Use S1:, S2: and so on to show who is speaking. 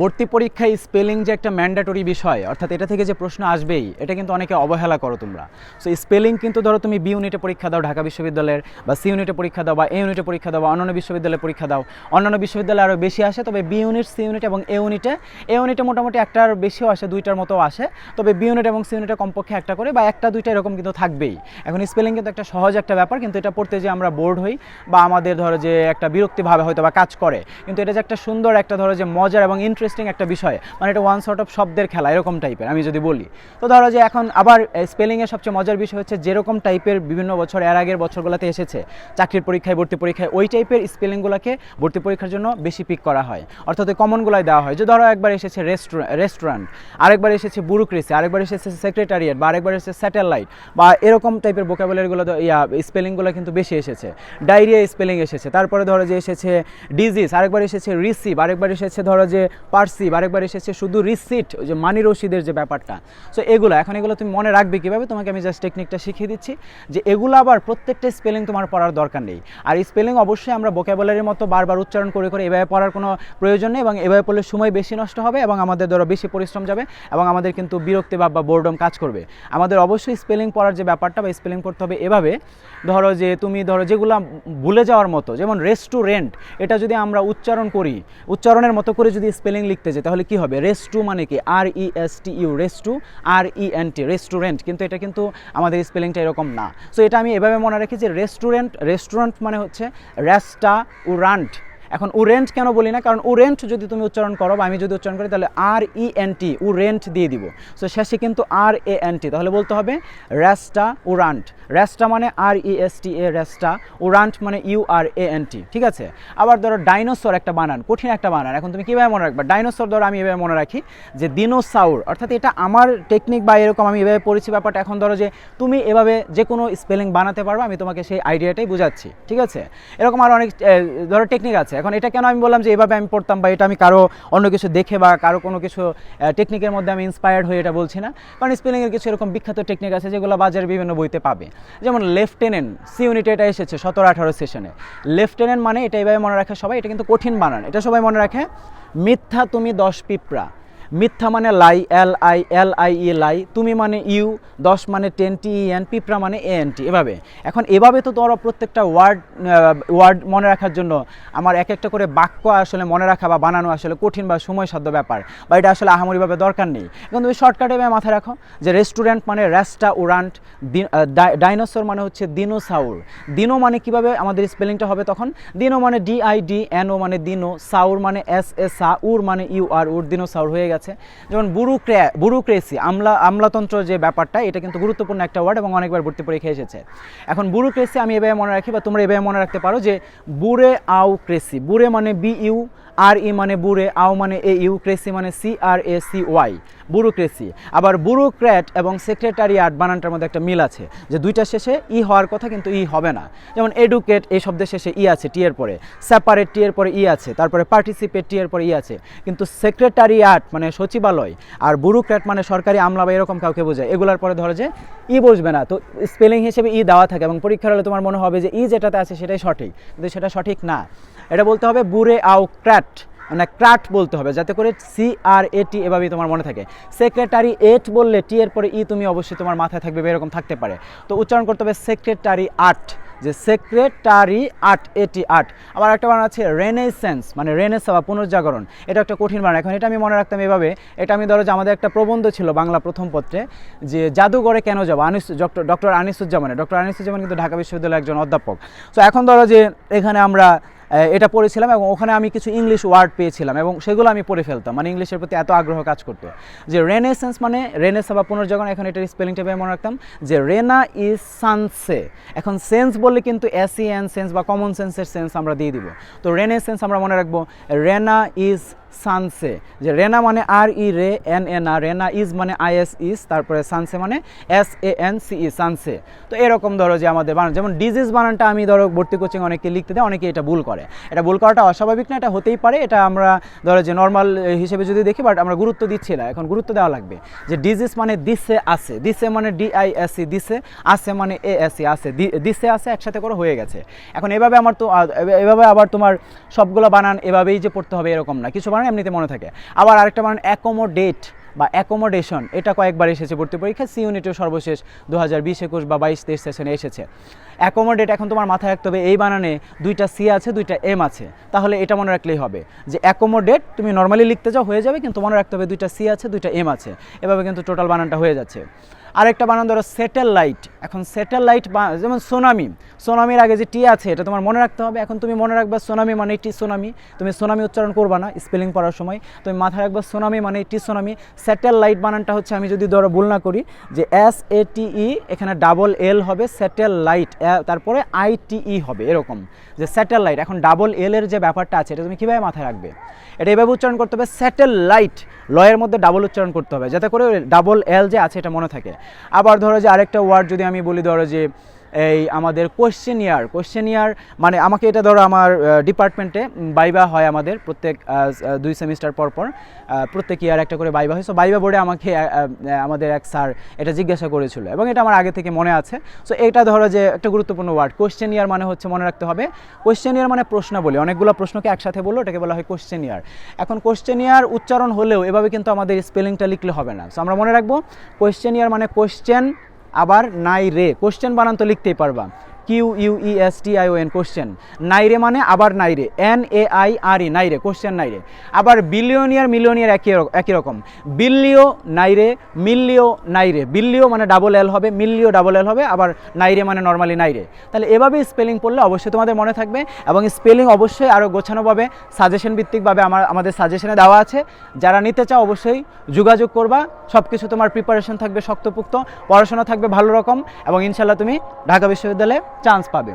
S1: ভর্তি পরীক্ষায় স্পেলিং যে একটা ম্যান্ডেটরি বিষয়, অর্থাৎ এটা থেকে যে প্রশ্ন আসবেই, এটা কিন্তু অনেকে অবহেলা করো তোমরা। সো স্পেলিং কিন্তু ধরো তুমি বি ইউনিটে পরীক্ষা দাও, ঢাকা বিশ্ববিদ্যালয়ের, বা সি ইউনিটে পরীক্ষা দাও, বা এ ইউনিটে পরীক্ষা দাও অন্যান্য বিশ্ববিদ্যালয়ে পরীক্ষা দাও। অন্যান্য বিশ্ববিদ্যালয়ে আরও বেশি আসে, তবে বি ইউনিট সি ইউনিট এবং এ ইউনিটে এ ইউনিটে মোটামুটি একটার বেশিও আসে, দুইটার মতো আসে। তবে বি ইউনিট এবং সি ইউনিটে কমপক্ষে একটা করে, বা একটা, দুইটা এরকম কিন্তু থাকবেই। এখন স্পেলিং কিন্তু একটা সহজ একটা ব্যাপার, কিন্তু এটা পড়তে যে আমরা বোর্ড হই, বা আমাদের ধরো যে একটা বিরক্তিভাবে হয়তো বা কাজ করে, কিন্তু এটা যে একটা সুন্দর একটা ধরো যে মজার এবং ইন্টারেস্টিং একটা বিষয়। মানে এটা ওয়ান শর্ট অফ শব্দের খেলা, এরকম টাইপের আমি যদি বলি। তো ধরো যে এখন আবার স্পেলিংয়ের সবচেয়ে মজার বিষয় হচ্ছে যেরকম টাইপের বিভিন্ন বছর, এর আগের বছরগুলোতে এসেছে, চাকরির পরীক্ষায়, ভর্তি পরীক্ষায়, ওই টাইপের স্পেলিংগুলোকে ভর্তি পরীক্ষার জন্য বেশি পিক করা হয়। অর্থাৎ ওই কমনগুলাই দেওয়া হয়। যে ধরো একবার এসেছে রেস্টুরেন্ট রেস্টুরেন্ট আরেকবার এসেছে বুরুক্রেসি আরেকবার এসেছে সেক্রেটারিয়েট বা আরেকবার এসেছে স্যাটেলাইট বা এরকম টাইপের ভোকাবুলারিগুলো ইয়া স্পেলিংগুলো কিন্তু বেশি এসেছে। ডায়রিয়া স্পেলিং এসেছে। তারপরে ধরো যে এসেছে ডিজিজ আরেকবার এসেছে রিসিভ আরেকবার এসেছে ধরো যে পার্সিভ আরেকবার এসেছে শুধু রিসিট যে মানি রসিদের যে ব্যাপারটা। সো এগুলো, এখন এগুলো তুমি মনে রাখবে কীভাবে? তোমাকে আমি জাস্ট টেকনিকটা শিখিয়ে দিচ্ছি, যে এগুলো আবার প্রত্যেকটা স্পেলিং তোমার পড়ার দরকার নেই। আর স্পেলিং অবশ্যই আমরা ভোকাবুলারির মতো বারবার উচ্চারণ করে করে এভাবে পড়ার কোনো প্রয়োজন নেই এবং এভাবে পড়লে সময় বেশি নষ্ট হবে এবং আমাদের ধরো বেশি পরিশ্রম যাবে এবং আমাদের কিন্তু বিরক্তি বা বোর্ডম কাজ করবে। আমাদের অবশ্যই স্পেলিং পড়ার যে ব্যাপারটা বা স্পেলিং পড়তে হবে এভাবে, ধরো যে তুমি ধরো যেগুলো ভুলে যাওয়ার মতো, যেমন রেস্টুরেন্ট এটা যদি আমরা উচ্চারণ করি, উচ্চারণের মতো করে যদি স্পেলিং লিখতে যাই, তাহলে কি হবে? রেস্টু মানে কি? R E S T U restau R E N T restaurant কিন্তু এটা কিন্তু আমাদের স্পেলিংটা এরকম না। সো এটা আমি এভাবে মনে রাখি যে রেস্টুরেন্ট রেস্টুরেন্ট মানে হচ্ছে রেস্টা উরান্ট এখন উরেন্ট কেন বলি না? কারণ উরেন্ট যদি তুমি উচ্চারণ করো বা আমি যদি উচ্চারণ করি, তাহলে আর ই এন টি উরেন্ট দিয়ে দিব। সো শেষে কিন্তু আর এ এন টি তাহলে বলতে হবে রেস্টা উরান্ট রেস্টা মানে আর ই এস টি এ রেস্টা উরান্ট মানে you R A N T ঠিক আছে? আবার ধরো ডাইনোসর একটা বানান, কঠিন একটা বানান। এখন তুমি কীভাবে মনে রাখবে? ডাইনোসর ধরো আমি এভাবে মনে রাখি যে দিনোসাউর অর্থাৎ এটা আমার টেকনিক বা এরকম আমি এভাবে পড়েছি ব্যাপারটা। এখন ধরো যে তুমি এভাবে যে কোনো স্পেলিং বানাতে পারবে আমি তোমাকে সেই আইডিয়াটাই বুঝাচ্ছি, ঠিক আছে? এরকম আরও অনেক ধরো টেকনিক আছে। এখন এটা কেন আমি বললাম যে এভাবে আমি পড়তাম বা এটা আমি কারও অন্য কিছু দেখে বা কারও কোনো কিছু টেকনিকের মধ্যে আমি ইন্সপায়ার্ড হয়ে এটা বলছি না। কারণ স্পেলিংয়ের কিছু এরকম বিখ্যাত টেকনিক আছে যেগুলো বাজারে বিভিন্ন বইতে পাবে। যেমন লেফটেন্যান্ট, সি ইউনিটে এটা এসেছে সতেরো আঠারো সেশনে। লেফটেন্যান্ট মানে এটা এভাবে মনে রাখে সবাই, এটা কিন্তু কঠিন বানান। এটা সবাই মনে রাখে, মিথ্যা তুমি দশ পিঁপড়া। মিথ্যা মানে লাই, এল আই এল আই, ই, লাই। তুমি মানে ইউ, দশ মানে টেন, টি এন, পিঁপড়া মানে এ, এন, টি, এভাবে। এখন এভাবে তো তোমরা প্রত্যেকটা ওয়ার্ড ওয়ার্ড মনে রাখার জন্য আমার এক একটা করে বাক্য আসলে মনে রাখা বা বানানো আসলে কঠিন বা সময়সাধ্য ব্যাপার বা এটা আসলে আহামরিভাবে দরকার নেই। এখন তুমি শর্টকাটে মাথায় রাখো যে রেস্টুরেন্ট মানে রেস্টা উরান্ট ডাইনোসর মানে হচ্ছে দিনোসাউর দিনো মানে কীভাবে আমাদের স্পেলিংটা হবে তখন? দিনো মানে ডি আই ডি এনও মানে দিনো সাউর মানে এস এ সা উর মানে ইউ আর উর দিনোসাউর হয়ে গেছে। যেমন বুরুক্রে, বুরুক্রেসি, আমলা, আমলাতন্ত্র যে ব্যাপারটা, এটা কিন্তু গুরুত্বপূর্ণ একটা ওয়ার্ড এবং অনেকবার ভর্তি পরীক্ষা এসেছে। এখন বুরুক্রেসি আমি এভাবে মনে রাখি বা তোমরা এভাবে মনে রাখতে পারো যে বুরে আউ ক্রেসি বুরে মানে বি ইউ আর ই মানে বুরে আও মানে এ, ইউ, ক্রেসি মানে C, R, A, C, Y. Bureaucracy আবার ব্যুরোক্র্যাট এবং সেক্রেটারিয়াট বানানটার মধ্যে একটা মিল আছে যে দুইটা শেষে ই হওয়ার কথা কিন্তু ই হবে না। যেমন এডুকেট, এই শব্দের শেষে ই আছে, টি এর পরে। সেপারেট, টি এর পরে ই আছে, তারপরে পার্টিসিপেট, টি এর পরে ই আছে। কিন্তু সেক্রেটারিয়াট মানে সচিবালয় আর বুরোক্র্যাট মানে সরকারি আমলা বা এরকম কাউকে বোঝায়। এগুলার পরে ধরো যে ই বসবে না। তো স্পেলিং হিসেবে ই দেওয়া থাকে এবং পরীক্ষার হলে তোমার মনে হবে যে ই যেটাতে আছে সেটাই সঠিক। কিন্তু সেটা সঠিক না। এটা বলতে হবে বুরে আউ ক্র্যাট। মানে ক্রাট বলতে হবে, যাতে করে সি আর এ টি এভাবেই তোমার মনে থাকে। সেক্রেটারি এট বললে টি এর পরে ই তুমি অবশ্যই তোমার মাথায় থাকবে এরকম থাকতে পারে। তো উচ্চারণ করতে হবে সেক্রেটারি আর্ট যে সেক্রেটারি আর্ট এটি আর্ট আবার একটা বানান আছে রেনেসেন্স মানে রেনেসা বা পুনর্জাগরণ। এটা একটা কঠিন বানান। এখন এটা আমি মনে রাখতাম এভাবে, এটা আমি ধরো যে আমাদের একটা প্রবন্ধ ছিল বাংলা প্রথম পত্রে, যে জাদুঘরে কেন যাব? আনিস ডক্টর ডক্টর আনিসুজ্জামানের। ডক্টর আনিসুজ্জামান কিন্তু ঢাকা বিশ্ববিদ্যালয়ের একজন অধ্যাপক। তো এখন ধরো যে এখানে আমরা এটা পড়েছিলাম এবং ওখানে আমি কিছু ইংলিশ ওয়ার্ড পেয়েছিলাম এবং সেগুলো আমি পড়ে ফেলতাম। মানে ইংলিশের প্রতি এত আগ্রহ কাজ করতো। যে রেনেসেন্স মানে রেনেসা বা পুনর্জাগরণ, এখন এটার স্পেলিংটা মনে রাখতাম। যে রেনা ইজ সানসে এখন সেন্স বললে কিন্তু এন সেন্স বা কমন সেন্সের সেন্স আমরা দিয়ে দিব। তো রেনেসেন্স আমরা মনে রাখব রেনা ইজ সানসে, যে রেনা মানে R E re N N R রেনা is মানে আই এস ইজ, তারপরে সানসে মানে S A N C E sance. তো এরকম ধরো যে আমাদের বানান, যেমন ডিজিজ বানানটা আমি ধরো ভর্তি কোচিং অনেকে লিখতে দেয়, অনেকে এটা ভুল করে। এটা ভুল করাটা অস্বাভাবিক না, এটা হতেই পারে, এটা আমরা ধরো যে নর্মাল হিসেবে যদি দেখি বাট আমরা গুরুত্ব দিচ্ছি না, এখন গুরুত্ব দেওয়া লাগবে। যে ডিজিজ মানে দিসে আছে দিসে মানে ডি আই এস সি দিসে আছে মানে এ এস সি আছে দি- দিসে আছে একসাথে করে হয়ে গেছে। এখন এভাবে আমার তো এভাবে আবার তোমার সবগুলো বানান এভাবেই যে পড়তে হবে, এরকম না। কিছু বানান এমনিতে মনে থাকে। আবার আরেকটা বানান অ্যাকোমোডেট বা অ্যাকোমোডেশন এটা কয়েকবার এসেছে ভর্তি পরীক্ষা সি ইউনিটেও সর্বশেষ দু হাজার বিশ একুশ বা বাইশ তেইশ সেশনে এসেছে। অ্যাকোমোডেট এখন তোমার মাথায় রাখতে হবে, এই বানানে দুইটা সি আছে, দুইটা এম আছে। তাহলে এটা মনে রাখলেই হবে যে অ্যাকোমোডেট তুমি নর্মালি লিখতে যাও হয়ে যাবে, কিন্তু মনে রাখতে হবে দুইটা সি আছে, দুইটা এম আছে। এভাবে কিন্তু টোটাল বানানটা হয়ে যাচ্ছে। আরেকটা বানান ধরো স্যাটেলাইট এখন স্যাটেলাইট যেমন সোনামি সোনামির আগে যে টি আছে, এটা তোমার মনে রাখতে হবে। এখন তুমি মনে রাখবে সোনামি মানে টি সোনামি তুমি সোনামি উচ্চারণ করবা না স্পেলিং পড়ার সময়। তুমি মাথায় রাখবে সোনামি মানে টি সোনামি স্যাটেলাইট বানানটা হচ্ছে, আমি যদি ধরো ভুল না করি, যে এস এ টি ই এখানে ডাবল এল হবে স্যাটেলাইট তারপরে আই টি ই হবে, এরকম। যে স্যাটেলাইট এখন ডাবল এল এর যে ব্যাপারটা আছে, এটা তুমি কীভাবে মাথায় রাখবে? এটা এভাবে উচ্চারণ করতে হবে স্যাটেলাইট লয়ের মধ্যে ডাবল উচ্চারণ করতে হবে, যাতে করে ডাবল এল যে আছে, এটা মনে থাকে। আবার ধরো যে আরেকটা ওয়ার্ড যদি আমি বলি ধরো যে এই আমাদের কোশ্চেন ইয়ার কোশ্চেন ইয়ার মানে আমাকে এটা ধরো আমার ডিপার্টমেন্টে বাইবা হয় আমাদের প্রত্যেক দুই সেমিস্টার পর পর। প্রত্যেক ইয়ার একটা করে বাইবা হয়। সো বাইবা বোর্ডে আমাকে আমাদের এক স্যার এটা জিজ্ঞাসা করেছিল এবং এটা আমার আগে থেকে মনে আছে। সো এটা ধরো যে একটা গুরুত্বপূর্ণ ওয়ার্ড কোশ্চেন ইয়ার মানে হচ্ছে মনে রাখতে হবে কোশ্চেন ইয়ার মানে প্রশ্ন বলি অনেকগুলো প্রশ্নকে একসাথে বলল, ওটাকে বলা হয় কোশ্চেন ইয়ার এখন কোশ্চেন ইয়ার উচ্চারণ হলেও এভাবে কিন্তু আমাদের স্পেলিংটা লিখলে হবে না। সো আমরা মনে রাখব কোশ্চেন ইয়ার মানে কোশ্চেন আবার নাই রে। কোশ্চেন বানান তো লিখতেই পারবা। Q U E S T I O N questionnaire মানে আবার naire N A I R E naire questionnaire. আবার বিলিয়নিয়ার মিলিয়নিয়ার একই একই রকম। বিল্লিও নাইরে মিল্লিও নাইরে। বিল্লিও মানে ডাবল এল হবে মিল্লিও ডাবল এল হবে, আবার নাইরে মানে নর্মালি নাইরে। তাহলে এভাবে স্পেলিং পড়লে অবশ্যই তোমাদের মনে থাকবে এবং স্পেলিং অবশ্যই আরও গোছানোভাবে সাজেশন ভিত্তিকভাবে আমার, আমাদের সাজেশনে দেওয়া আছে। যারা নিতে চাও অবশ্যই যোগাযোগ করবা। সব কিছু তোমার প্রিপারেশন থাকবে শক্তপুক্ত, পড়াশোনা থাকবে ভালো রকম এবং ইনশাল্লাহ তুমি ঢাকা বিশ্ববিদ্যালয়ে চান্স পাবে